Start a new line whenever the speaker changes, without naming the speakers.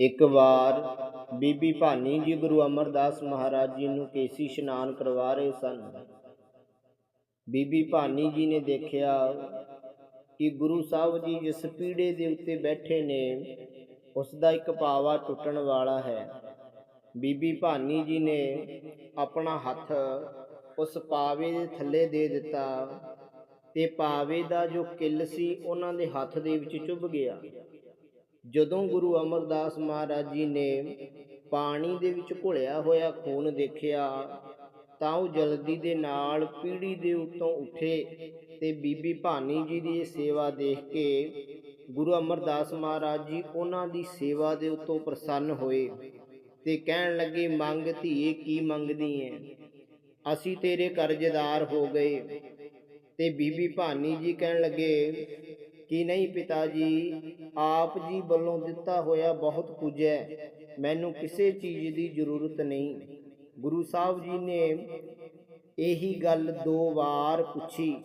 ਇੱਕ ਵਾਰ ਬੀਬੀ ਭਾਨੀ ਜੀ ਗੁਰੂ ਅਮਰਦਾਸ ਮਹਾਰਾਜ ਜੀ ਨੂੰ ਕੇਸੀ ਇਸ਼ਨਾਨ ਕਰਵਾ ਰਹੇ ਸਨ। ਬੀਬੀ ਭਾਨੀ ਜੀ ਨੇ ਦੇਖਿਆ ਕਿ ਗੁਰੂ ਸਾਹਿਬ ਜੀ ਜਿਸ ਪੀੜੇ ਦੇ ਉੱਤੇ ਬੈਠੇ ਨੇ ਉਸ ਦਾ ਇੱਕ ਪਾਵਾ ਟੁੱਟਣ ਵਾਲਾ ਹੈ। ਬੀਬੀ ਭਾਨੀ ਜੀ ਨੇ ਆਪਣਾ ਹੱਥ ਉਸ ਪਾਵੇ ਦੇ ਥੱਲੇ ਦੇ ਦਿੱਤਾ ਤੇ ਪਾਵੇ ਦਾ ਜੋ ਕਿੱਲ ਸੀ, ਉਹਨਾਂ ਦੇ ਹੱਥ ਦੇ ਵਿੱਚ ਚੁੱਭ ਗਿਆ। ਜਦੋਂ ਗੁਰੂ ਅਮਰਦਾਸ ਮਹਾਰਾਜ ਜੀ ਨੇ ਪਾਣੀ ਦੇ ਵਿੱਚ ਘੁਲਿਆ ਹੋਇਆ ਖੂਨ ਦੇਖਿਆ, ਤਾਂ ਉਹ ਜਲਦੀ ਦੇ ਨਾਲ ਪੀੜੀ ਦੇ ਉੱਤੋਂ ਉੱਠੇ ਤੇ ਬੀਬੀ ਭਾਨੀ ਜੀ ਦੀ ਇਹ ਸੇਵਾ ਦੇਖ ਕੇ ਗੁਰੂ ਅਮਰਦਾਸ ਮਹਾਰਾਜ ਜੀ ਉਹਨਾਂ ਦੀ ਸੇਵਾ ਦੇ ਉੱਤੋਂ ਪ੍ਰਸੰਨ ਹੋਏ ਤੇ ਕਹਿਣ ਲੱਗੇ, ਮੰਗ ਧੀਏ, ਕੀ ਮੰਗਦੀ ਐ? ਅਸੀਂ ਤੇਰੇ ਕਰਜ਼ਦਾਰ ਹੋ ਗਏ। ਤੇ ਬੀਬੀ ਭਾਨੀ ਜੀ ਕਹਿਣ ਲੱਗੇ ਕਿ ਨਹੀਂ ਪਿਤਾ ਜੀ ਆਪ ਜੀ ਵੱਲੋਂ ਦਿੱਤਾ ਹੋਇਆ ਬਹੁਤ ਕੁਝ ਹੈ। ਮੈਨੂੰ ਕਿਸੇ ਚੀਜ਼ ਦੀ ਜ਼ਰੂਰਤ ਨਹੀਂ। ਗੁਰੂ ਸਾਹਿਬ ਜੀ ਨੇ ਇਹੀ ਗੱਲ ਦੋ ਵਾਰ ਪੁੱਛੀ।